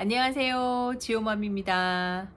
안녕하세요. 지오맘입니다.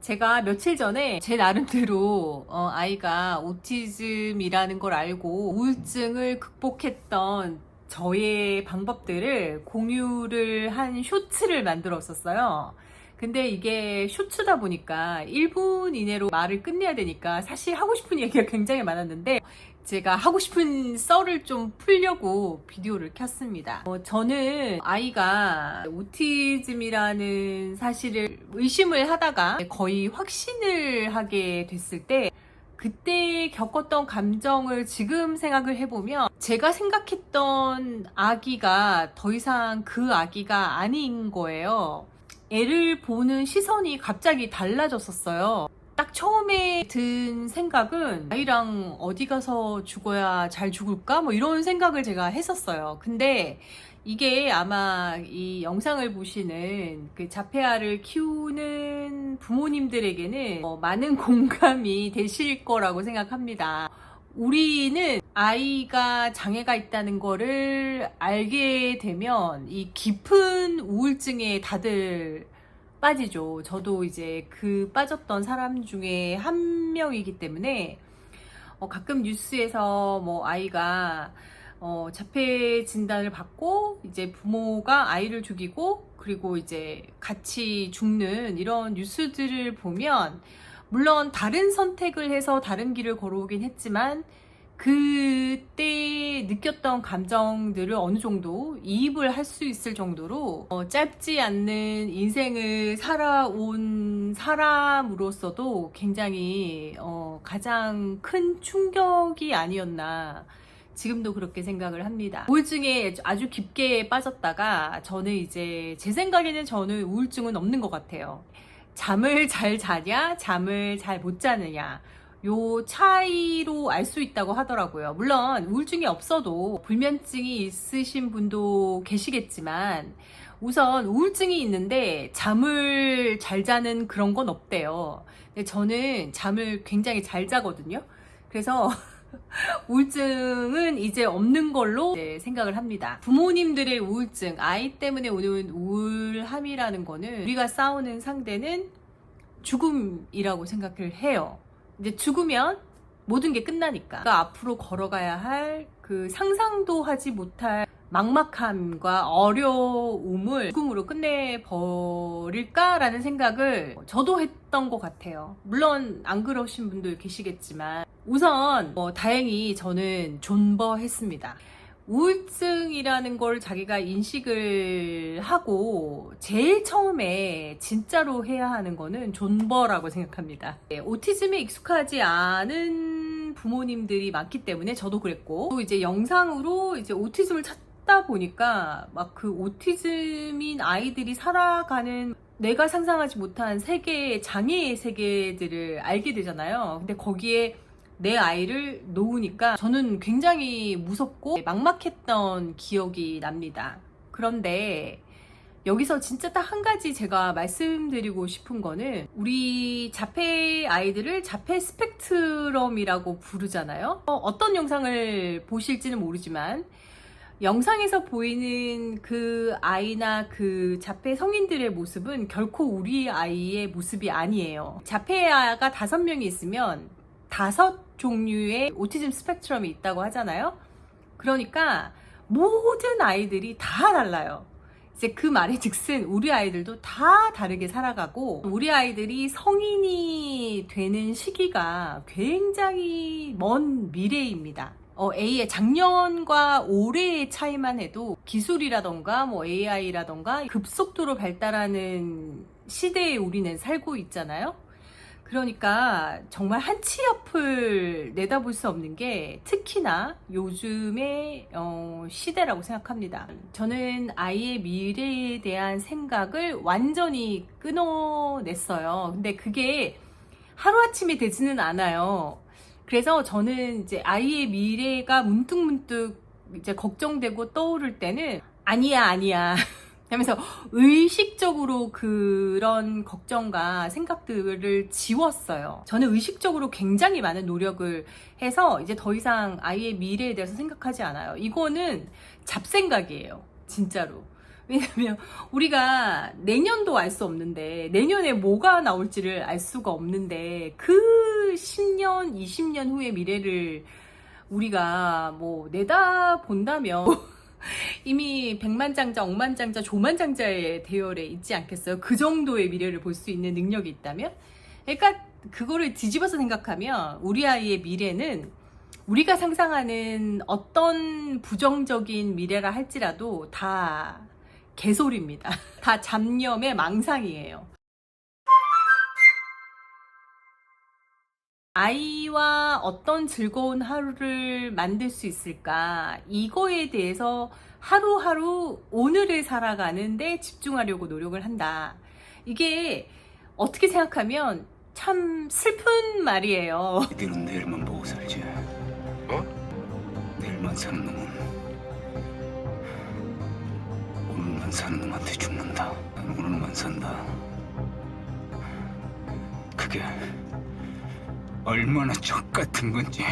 제가 며칠 전에 제 나름대로 어, 아이가 오티즘이라는 걸 알고 우울증을 극복했던 저의 방법들을 공유를 한 쇼츠를 만들었었어요. 근데 이게 쇼츠다 보니까 1분 이내로 말을 끝내야 되니까 사실 하고 싶은 얘기가 굉장히 많았는데 제가 하고 싶은 썰을 좀 풀려고 비디오를 켰습니다. 어, 저는 아이가 오티즘이라는 사실을 의심을 하다가 거의 확신을 하게 됐을 때 그때 겪었던 감정을 지금 생각을 해보면 제가 생각했던 아기가 더 이상 그 아기가 아닌 거예요. 애를 보는 시선이 갑자기 달라졌었어요. 딱 처음에 든 생각은 아이랑 어디 가서 죽어야 잘 죽을까? 뭐 이런 생각을 제가 했었어요. 근데 이게 아마 이 영상을 보시는 그 자폐아를 키우는 부모님들에게는 어, 많은 공감이 되실 거라고 생각합니다. 우리는 아이가 장애가 있다는 거를 알게 되면 이 깊은 우울증에 다들 빠지죠. 저도 이제 그 빠졌던 사람 중에 한 명이기 때문에 어, 가끔 뉴스에서 뭐 아이가 어, 자폐 진단을 받고 이제 부모가 아이를 죽이고 그리고 이제 같이 죽는 이런 뉴스들을 보면 물론 다른 선택을 해서 다른 길을 걸어오긴 했지만 그때 느꼈던 감정들을 어느 정도 이입을 할 수 있을 정도로 어, 짧지 않는 인생을 살아온 사람으로서도 굉장히 어, 가장 큰 충격이 아니었나 지금도 그렇게 생각을 합니다. 우울증에 아주 깊게 빠졌다가 저는 이제 제 생각에는 저는 우울증은 없는 것 같아요. 잠을 잘 자냐, 잠을 잘 못 자느냐. 요 차이로 알 수 있다고 하더라고요. 물론 우울증이 없어도 불면증이 있으신 분도 계시겠지만 우선 우울증이 있는데 잠을 잘 자는 그런 건 없대요. 근데 저는 잠을 굉장히 잘 자거든요. 그래서 우울증은 이제 없는 걸로 이제 생각을 합니다. 부모님들의 우울증, 아이 때문에 오는 우울함이라는 거는 우리가 싸우는 상대는 죽음이라고 생각을 해요. 이제 죽으면 모든 게 끝나니까. 그러니까 앞으로 걸어가야 할 그 상상도 하지 못할 막막함과 어려움을 죽음으로 끝내버릴까라는 생각을 저도 했던 것 같아요. 물론 안 그러신 분들 계시겠지만 우선 뭐 다행히 저는 존버했습니다. 우울증이라는 걸 자기가 인식을 하고 제일 처음에 진짜로 해야 하는 거는 존버라고 생각합니다. 네, 오티즘에 익숙하지 않은 부모님들이 많기 때문에 저도 그랬고 또 이제 영상으로 이제 오티즘을 찾다 보니까 막 그 오티즘인 아이들이 살아가는 내가 상상하지 못한 세계의 장애의 세계들을 알게 되잖아요. 근데 거기에 내 아이를 놓으니까 저는 굉장히 무섭고 막막했던 기억이 납니다. 그런데 여기서 진짜 딱 한 가지 제가 말씀드리고 싶은 거는 우리 자폐 아이들을 자폐 스펙트럼이라고 부르잖아요. 어, 떤 영상을 보실지는 모르지만 영상에서 보이는 그 아이나 그 자폐 성인들의 모습은 결코 우리 아이의 모습이 아니에요. 자폐아가 다섯 명이 있으면 다섯 종류의 오티즘 스펙트럼이 있다고 하잖아요. 그러니까 모든 아이들이 다 달라요. 이제 그 말의 즉슨 우리 아이들도 다 다르게 살아가고 우리 아이들이 성인이 되는 시기가 굉장히 먼 미래입니다. 어, A의 작년과 올해의 차이만 해도 기술이라던가 뭐 AI라던가 급속도로 발달하는 시대에 우리는 살고 있잖아요. 그러니까 정말 한치 앞을 내다볼 수 없는 게 특히나 요즘의 어, 시대라고 생각합니다. 저는 아이의 미래에 대한 생각을 완전히 끊어냈어요. 근데 그게 하루아침에 되지는 않아요. 그래서 저는 이제 아이의 미래가 문득문득 이제 걱정되고 떠오를 때는 아니야, 아니야. 하면서 의식적으로 그런 걱정과 생각들을 지웠어요. 저는 의식적으로 굉장히 많은 노력을 해서 이제 더 이상 아이의 미래에 대해서 생각하지 않아요. 이거는 잡생각이에요. 진짜로. 왜냐면 우리가 내년도 알 수 없는데 내년에 뭐가 나올지를 알 수가 없는데 그 10년, 20년 후의 미래를 우리가 뭐 내다 본다면 이미 백만장자, 억만장자, 조만장자의 대열에 있지 않겠어요? 그 정도의 미래를 볼 수 있는 능력이 있다면? 그러니까 그거를 뒤집어서 생각하면 우리 아이의 미래는 우리가 상상하는 어떤 부정적인 미래라 할지라도 다 개소리입니다. 다 잡념의 망상이에요. 아이와 어떤 즐거운 하루를 만들 수 있을까? 이거에 대해서 하루하루 오늘을 살아가는데 집중하려고 노력을 한다. 이게 어떻게 생각하면 참 슬픈 말이에요. 니들은 내일만 보고 살지. 어? 내일만 사는 놈은 오늘만 사는 놈한테 죽는다. 난 오늘만 산다. 그게 얼마나 적 같은 건지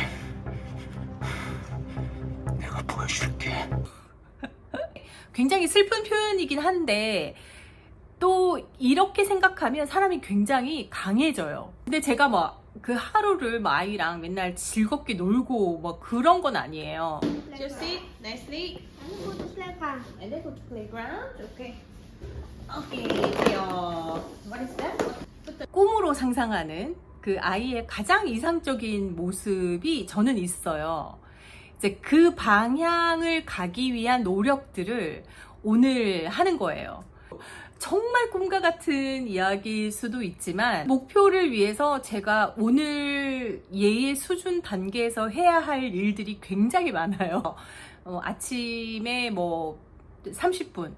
내가 보여줄게. 굉장히 슬픈 표현이긴 한데 또 이렇게 생각하면 사람이 굉장히 강해져요. 근데 제가 뭐그 하루를 뭐 아이랑 맨날 즐겁게 놀고 뭐 그런 건 아니에요. Just sit nicely Ano po ito sila and then go to playground. Okay. Okay. 귀여워. What is that? 꿈으로 상상하는 그 아이의 가장 이상적인 모습이 저는 있어요. 이제 그 방향을 가기 위한 노력들을 오늘 하는 거예요. 정말 꿈과 같은 이야기일 수도 있지만 목표를 위해서 제가 오늘 예의 수준 단계에서 해야 할 일들이 굉장히 많아요. 어, 아침에 뭐 30분,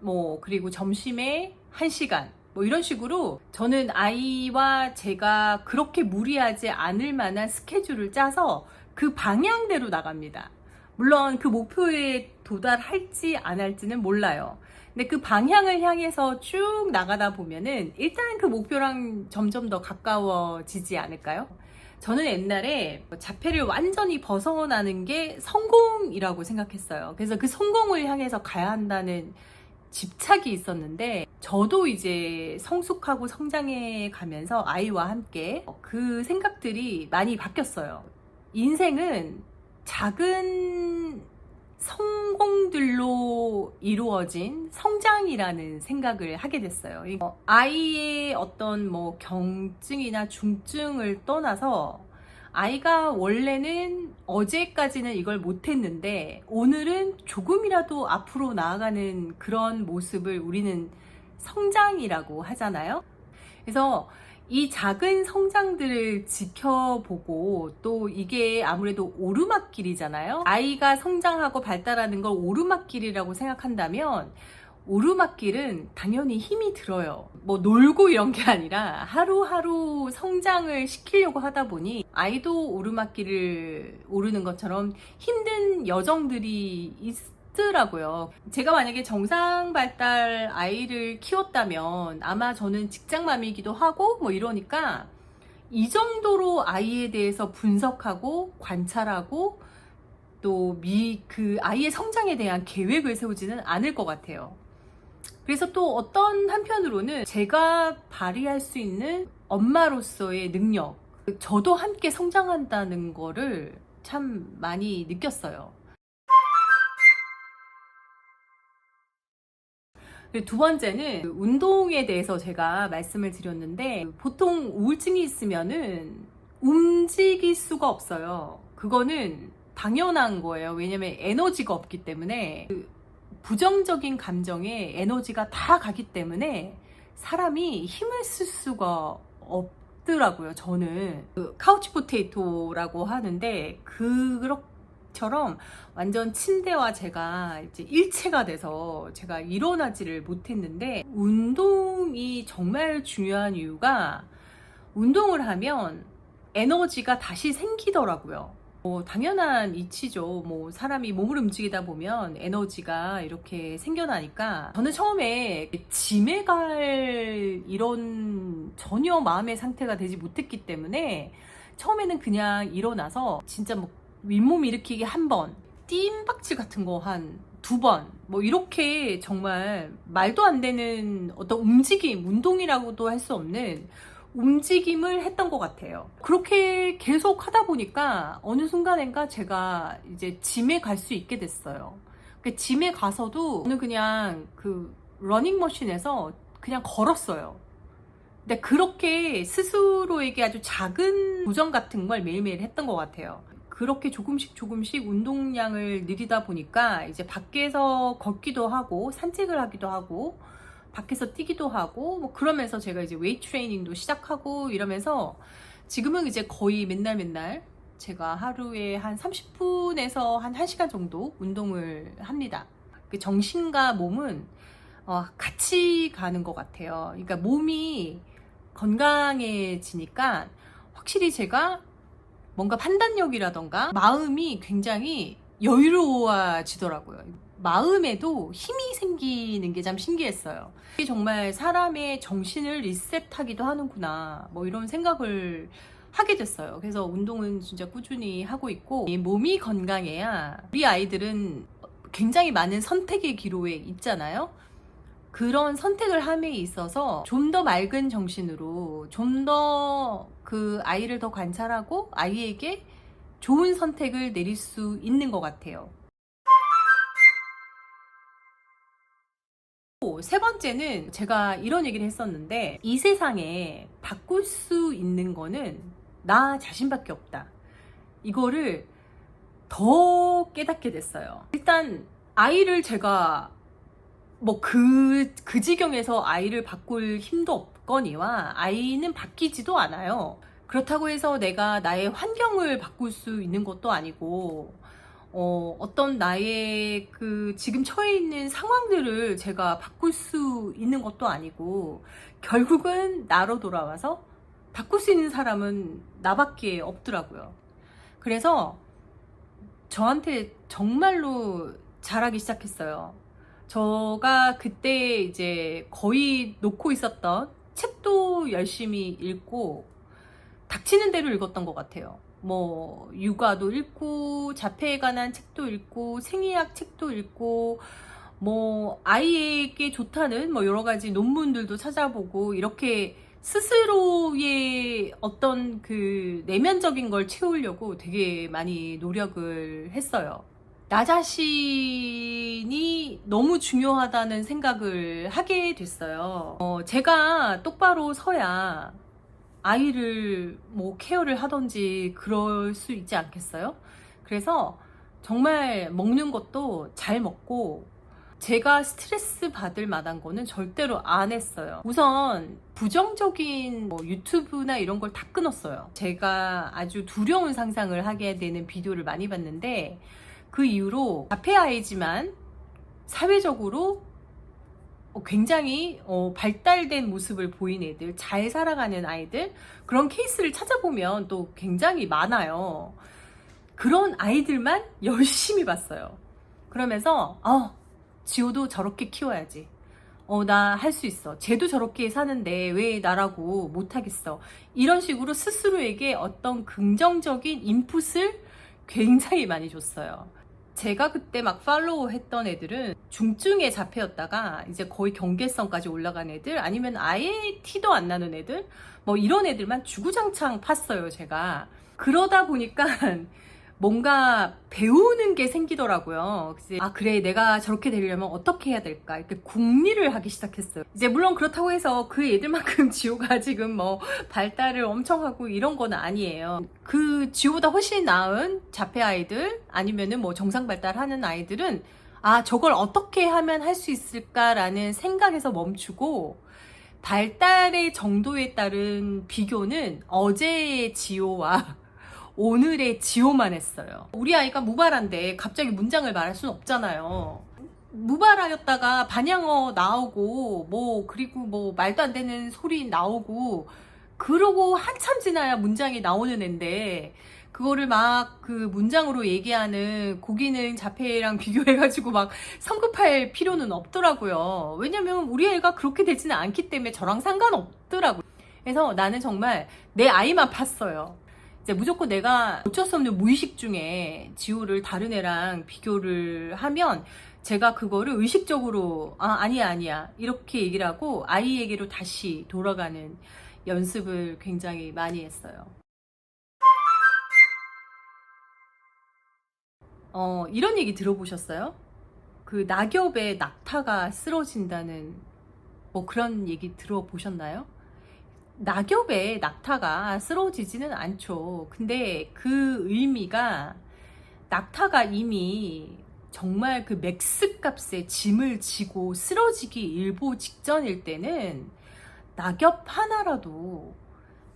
뭐 그리고 점심에 1시간 뭐 이런 식으로 저는 아이와 제가 그렇게 무리하지 않을 만한 스케줄을 짜서 그 방향대로 나갑니다. 물론 그 목표에 도달할지 안 할지는 몰라요. 근데 그 방향을 향해서 쭉 나가다 보면은 일단 그 목표랑 점점 더 가까워지지 않을까요? 저는 옛날에 자폐를 완전히 벗어나는 게 성공이라고 생각했어요. 그래서 그 성공을 향해서 가야 한다는 집착이 있었는데 저도 이제 성숙하고 성장해 가면서 아이와 함께 그 생각들이 많이 바뀌었어요. 인생은 작은 성공들로 이루어진 성장이라는 생각을 하게 됐어요. 어, 아이의 어떤 뭐 경증이나 중증을 떠나서 아이가 원래는 어제까지는 이걸 못했는데 오늘은 조금이라도 앞으로 나아가는 그런 모습을 우리는 성장이라고 하잖아요. 그래서 이 작은 성장들을 지켜보고 또 이게 아무래도 오르막길이잖아요. 아이가 성장하고 발달하는 걸 오르막길이라고 생각한다면 오르막길은 당연히 힘이 들어요. 뭐 놀고 이런 게 아니라 하루하루 성장을 시키려고 하다 보니 아이도 오르막길을 오르는 것처럼 힘든 여정들이 있더라고요. 제가 만약에 정상 발달 아이를 키웠다면 아마 저는 직장맘이기도 하고 뭐 이러니까 이 정도로 아이에 대해서 분석하고 관찰하고 또 미 그 아이의 성장에 대한 계획을 세우지는 않을 것 같아요. 그래서 또 어떤 한편으로는 제가 발휘할 수 있는 엄마로서의 능력, 저도 함께 성장한다는 거를 참 많이 느꼈어요. 두 번째는 운동에 대해서 제가 말씀을 드렸는데 보통 우울증이 있으면은 움직일 수가 없어요. 그거는 당연한 거예요. 왜냐면 에너지가 없기 때문에 그 부정적인 감정에 에너지가 다 가기 때문에 사람이 힘을 쓸 수가 없더라고요. 저는 그 카우치 포테이토라고 하는데 그처럼 완전 침대와 제가 이제 일체가 돼서 제가 일어나지를 못했는데 운동이 정말 중요한 이유가 운동을 하면 에너지가 다시 생기더라고요. 뭐 당연한 이치죠. 뭐 사람이 몸을 움직이다 보면 에너지가 이렇게 생겨나니까 저는 처음에 짐에 갈 이런 전혀 마음의 상태가 되지 못했기 때문에 처음에는 그냥 일어나서 진짜 뭐 윗몸 일으키기 한 번, 뜀박질 같은 거 한 두 번, 뭐 이렇게 정말 말도 안 되는 어떤 움직임, 운동이라고도 할 수 없는 움직임을 했던 것 같아요. 그렇게 계속 하다 보니까 어느 순간인가 제가 이제 짐에 갈 수 있게 됐어요. 그 짐에 가서도 저는 그냥 그 러닝머신에서 그냥 걸었어요. 근데 그렇게 스스로에게 아주 작은 도전 같은 걸 매일매일 했던 것 같아요. 그렇게 조금씩 조금씩 운동량을 늘리다 보니까 이제 밖에서 걷기도 하고 산책을 하기도 하고 밖에서 뛰기도 하고 뭐 그러면서 제가 이제 웨이트 트레이닝도 시작하고 이러면서 지금은 이제 거의 맨날 맨날 제가 하루에 한 30분에서 한 1시간 정도 운동을 합니다. 그 정신과 몸은 어, 같이 가는 것 같아요. 그러니까 몸이 건강해지니까 확실히 제가 뭔가 판단력이라던가 마음이 굉장히 여유로워지더라고요. 마음에도 힘이 생기는 게 참 신기했어요. 이게 정말 사람의 정신을 리셋하기도 하는구나. 뭐 이런 생각을 하게 됐어요. 그래서 운동은 진짜 꾸준히 하고 있고 이 몸이 건강해야 우리 아이들은 굉장히 많은 선택의 기로에 있잖아요. 그런 선택을 함에 있어서 좀 더 맑은 정신으로 좀 더 그 아이를 더 관찰하고 아이에게 좋은 선택을 내릴 수 있는 것 같아요. 세 번째는 제가 이런 얘기를 했었는데 이 세상에 바꿀 수 있는 거는 나 자신밖에 없다. 이거를 더 깨닫게 됐어요. 일단 아이를 제가 뭐그그 지경에서 아이를 바꿀 힘도 없거니와 아이는 바뀌지도 않아요. 그렇다고 해서 내가 나의 환경을 바꿀 수 있는 것도 아니고 어, 어떤 나의 그 지금 처해 있는 상황들을 제가 바꿀 수 있는 것도 아니고 결국은 나로 돌아와서 바꿀 수 있는 사람은 나밖에 없더라고요. 그래서 저한테 정말로 잘하기 시작했어요. 저가 그때 이제 거의 놓고 있었던 책도 열심히 읽고 닥치는 대로 읽었던 것 같아요. 뭐 육아도 읽고 자폐에 관한 책도 읽고 생리학 책도 읽고 뭐 아이에게 좋다는 뭐 여러 가지 논문들도 찾아보고 이렇게 스스로의 어떤 그 내면적인 걸 채우려고 되게 많이 노력을 했어요. 나 자신이 너무 중요하다는 생각을 하게 됐어요. 어, 제가 똑바로 서야 아이를 뭐 케어를 하던지 그럴 수 있지 않겠어요? 그래서 정말 먹는 것도 잘 먹고 제가 스트레스 받을 만한 거는 절대로 안 했어요. 우선 부정적인 뭐 유튜브나 이런 걸 다 끊었어요. 제가 아주 두려운 상상을 하게 되는 비디오를 많이 봤는데 그 이후로 자폐 아이지만 사회적으로 어, 굉장히 어, 발달된 모습을 보인 애들, 잘 살아가는 아이들, 그런 케이스를 찾아보면 또 굉장히 많아요. 그런 아이들만 열심히 봤어요. 그러면서, 어, 지호도 저렇게 키워야지. 어, 나 할 수 있어. 쟤도 저렇게 사는데 왜 나라고 못하겠어. 이런 식으로 스스로에게 어떤 긍정적인 인풋을 굉장히 많이 줬어요. 제가 그때 막 팔로우 했던 애들은 중증의 자폐였다가 이제 거의 경계성까지 올라간 애들 아니면 아예 티도 안 나는 애들? 뭐 이런 애들만 주구장창 팠어요 제가. 그러다 보니까 뭔가 배우는 게 생기더라고요. 그래서 아 그래 내가 저렇게 되려면 어떻게 해야 될까 이렇게 궁리를 하기 시작했어요. 이제 물론 그렇다고 해서 그 애들만큼 지호가 지금 뭐 발달을 엄청 하고 이런 건 아니에요. 그 지호보다 훨씬 나은 자폐 아이들 아니면은 뭐 정상 발달하는 아이들은 아 저걸 어떻게 하면 할 수 있을까라는 생각에서 멈추고 발달의 정도에 따른 비교는 어제의 지호와 오늘의 지호만 했어요. 우리 아이가 무발한데 갑자기 문장을 말할 수는 없잖아요. 무발하였다가 반향어 나오고 뭐 그리고 뭐 말도 안 되는 소리 나오고 그러고 한참 지나야 문장이 나오는 앤데 그거를 막 그 문장으로 얘기하는 고기능 자폐랑 비교해가지고 막 성급할 필요는 없더라고요. 왜냐면 우리 애가 그렇게 되지는 않기 때문에 저랑 상관없더라고요. 그래서 나는 정말 내 아이만 팠어요. 이제 무조건 내가 어쩔 수 없는 무의식 중에 지호를 다른 애랑 비교를 하면 제가 그거를 의식적으로 아 아니야 아니야 이렇게 얘기를 하고 아이에게로 다시 돌아가는 연습을 굉장히 많이 했어요. 어 이런 얘기 들어보셨어요? 그 낙엽에 낙타가 쓰러진다는 뭐 그런 얘기 들어보셨나요? 낙엽에 낙타가 쓰러지지는 않죠. 근데 그 의미가 낙타가 이미 정말 그 맥스 값의 짐을 지고 쓰러지기 일보 직전일 때는 낙엽 하나라도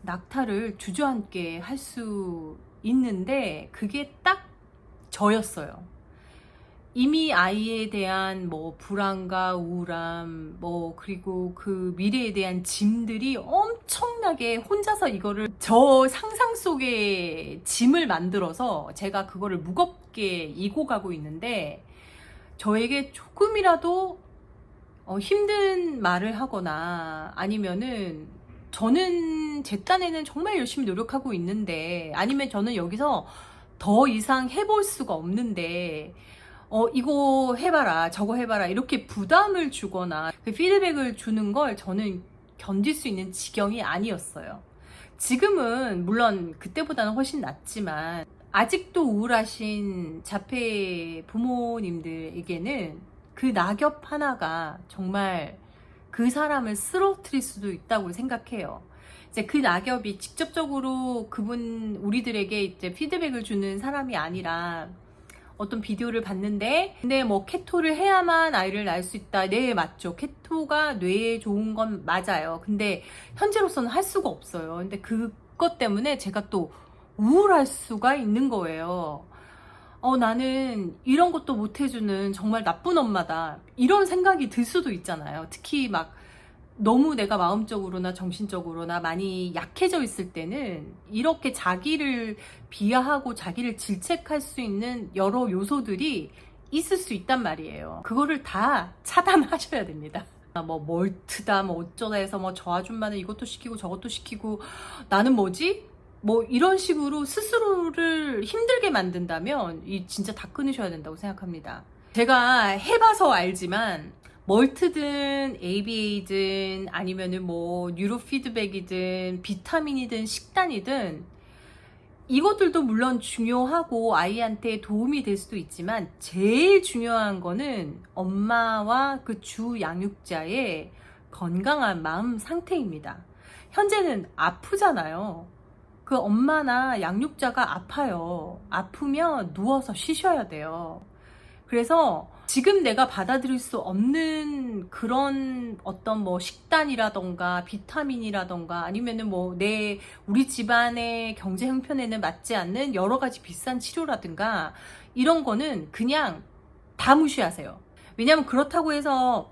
낙타를 주저앉게 할 수 있는데 그게 딱 저였어요. 이미 아이에 대한 뭐 불안과 우울함, 뭐 그리고 그 미래에 대한 짐들이 엄청나게 혼자서 이거를 저 상상 속에 짐을 만들어서 제가 그거를 무겁게 이고 가고 있는데 저에게 조금이라도 어, 힘든 말을 하거나 아니면은 저는 제 딴에는 정말 열심히 노력하고 있는데 아니면 저는 여기서 더 이상 해볼 수가 없는데 어, 이거 해봐라, 저거 해봐라, 이렇게 부담을 주거나 그 피드백을 주는 걸 저는 견딜 수 있는 지경이 아니었어요. 지금은 물론 그때보다는 훨씬 낫지만 아직도 우울하신 자폐 부모님들에게는 그 낙엽 하나가 정말 그 사람을 쓰러뜨릴 수도 있다고 생각해요. 이제 그 낙엽이 직접적으로 그분 우리들에게 이제 피드백을 주는 사람이 아니라 어떤 비디오를 봤는데 근데 뭐 케토를 해야만 아이를 낳을 수 있다. 네 맞죠. 케토가 뇌에 좋은 건 맞아요. 근데 현재로서는 할 수가 없어요. 근데 그것 때문에 제가 또 우울할 수가 있는 거예요. 어 나는 이런 것도 못 해주는 정말 나쁜 엄마다. 이런 생각이 들 수도 있잖아요. 특히 막 너무 내가 마음적으로나 정신적으로나 많이 약해져 있을 때는 이렇게 자기를 비하하고 자기를 질책할 수 있는 여러 요소들이 있을 수 있단 말이에요. 그거를 다 차단하셔야 됩니다. 뭐 멀트다 뭐 어쩌다 해서 뭐 저 아줌마는 이것도 시키고 저것도 시키고 나는 뭐지? 뭐 이런 식으로 스스로를 힘들게 만든다면 이 진짜 다 끊으셔야 된다고 생각합니다. 제가 해봐서 알지만 멀트든 ABA든 아니면은 뭐 뉴로 피드백이든 비타민이든 식단이든 이것들도 물론 중요하고 아이한테 도움이 될 수도 있지만 제일 중요한 거는 엄마와 그 주 양육자의 건강한 마음 상태입니다. 현재는 아프잖아요. 그 엄마나 양육자가 아파요. 아프면 누워서 쉬셔야 돼요. 그래서 지금 내가 받아들일 수 없는 그런 어떤 뭐 식단이라던가 비타민이라던가 아니면은 뭐 내 우리 집안의 경제 형편에는 맞지 않는 여러 가지 비싼 치료라든가 이런 거는 그냥 다 무시하세요. 왜냐면 그렇다고 해서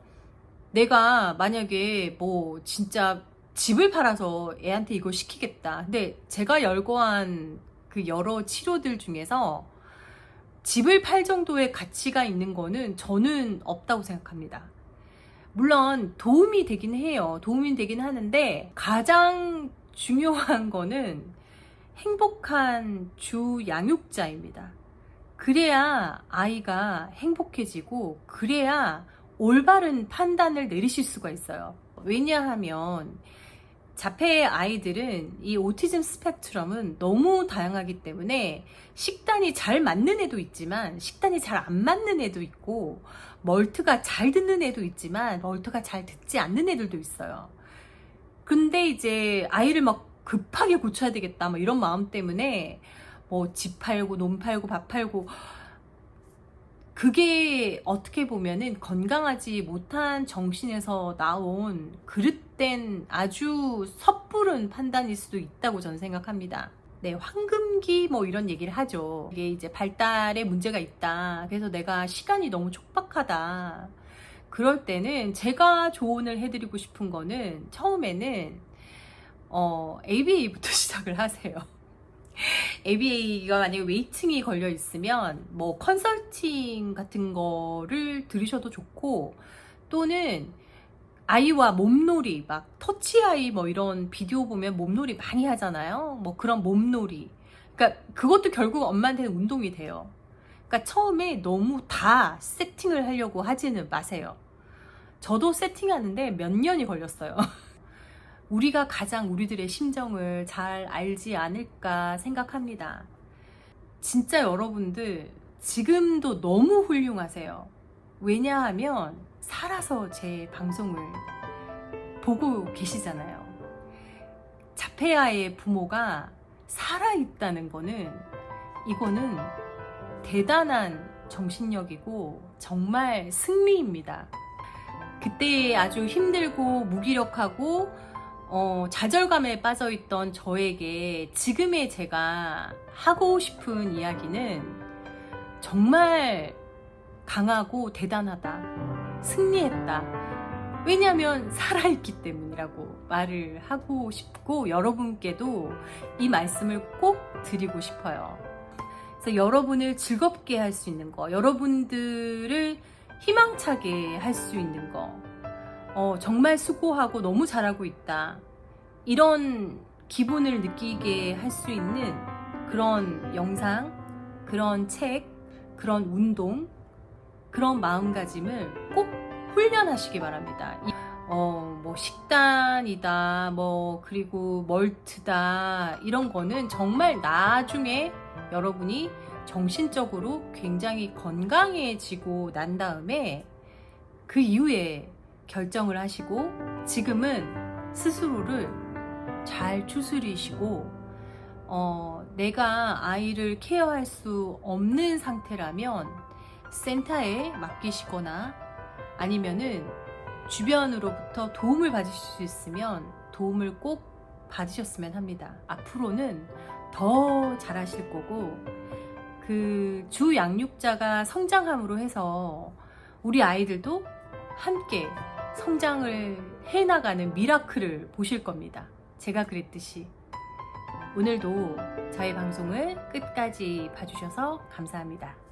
내가 만약에 뭐 진짜 집을 팔아서 애한테 이걸 시키겠다. 근데 제가 열거한 그 여러 치료들 중에서 집을 팔 정도의 가치가 있는 거는 저는 없다고 생각합니다. 물론 도움이 되긴 해요. 도움이 되긴 하는데 가장 중요한 거는 행복한 주 양육자입니다. 그래야 아이가 행복해지고 그래야 올바른 판단을 내리실 수가 있어요. 왜냐하면 자폐 아이들은 이 오티즘 스펙트럼은 너무 다양하기 때문에 식단이 잘 맞는 애도 있지만 식단이 잘 안 맞는 애도 있고 멀트가 잘 듣는 애도 있지만 멀트가 잘 듣지 않는 애들도 있어요. 근데 이제 아이를 막 급하게 고쳐야 되겠다 뭐 이런 마음 때문에 뭐 집 팔고 몸 팔고 밥 팔고 그게 어떻게 보면은 건강하지 못한 정신에서 나온 그릇 된 아주 섣부른 판단일 수도 있다고 저는 생각합니다. 네, 황금기 뭐 이런 얘기를 하죠. 이게 이제 발달에 문제가 있다. 그래서 내가 시간이 너무 촉박하다. 그럴 때는 제가 조언을 해드리고 싶은 거는 처음에는 어, ABA부터 시작을 하세요. ABA가 만약에 웨이팅이 걸려 있으면 뭐 컨설팅 같은 거를 들으셔도 좋고 또는 아이와 몸놀이 막 터치아이 뭐 이런 비디오 보면 몸놀이 많이 하잖아요. 뭐 그런 몸놀이. 그러니까 그것도 결국 엄마한테는 운동이 돼요. 그러니까 처음에 너무 다 세팅을 하려고 하지는 마세요. 저도 세팅하는데 몇 년이 걸렸어요. 우리가 가장 우리들의 심정을 잘 알지 않을까 생각합니다. 진짜 여러분들 지금도 너무 훌륭하세요. 왜냐하면 살아서 제 방송을 보고 계시잖아요. 자폐아의 부모가 살아있다는 거는 이거는 대단한 정신력이고 정말 승리입니다. 그때 아주 힘들고 무기력하고 어, 좌절감에 빠져있던 저에게 지금의 제가 하고 싶은 이야기는 정말 강하고 대단하다. 승리했다. 왜냐하면 살아있기 때문이라고 말을 하고 싶고 여러분께도 이 말씀을 꼭 드리고 싶어요. 그래서 여러분을 즐겁게 할 수 있는 거, 여러분들을 희망차게 할 수 있는 거, 어, 정말 수고하고 너무 잘하고 있다. 이런 기분을 느끼게 할 수 있는 그런 영상, 그런 책, 그런 운동, 그런 마음가짐을 꼭 훈련하시기 바랍니다. 이- 어, 뭐 식단이다, 뭐 그리고 멀트다 이런 거는 정말 나중에 여러분이 정신적으로 굉장히 건강해지고 난 다음에 그 이후에 결정을 하시고 지금은 스스로를 잘 추스리시고 어, 내가 아이를 케어할 수 없는 상태라면 센터에 맡기시거나 아니면은 주변으로부터 도움을 받으실 수 있으면 도움을 꼭 받으셨으면 합니다. 앞으로는 더 잘하실 거고 그 주 양육자가 성장함으로 해서 우리 아이들도 함께 성장을 해나가는 미라클을 보실 겁니다. 제가 그랬듯이 오늘도 저희 방송을 끝까지 봐주셔서 감사합니다.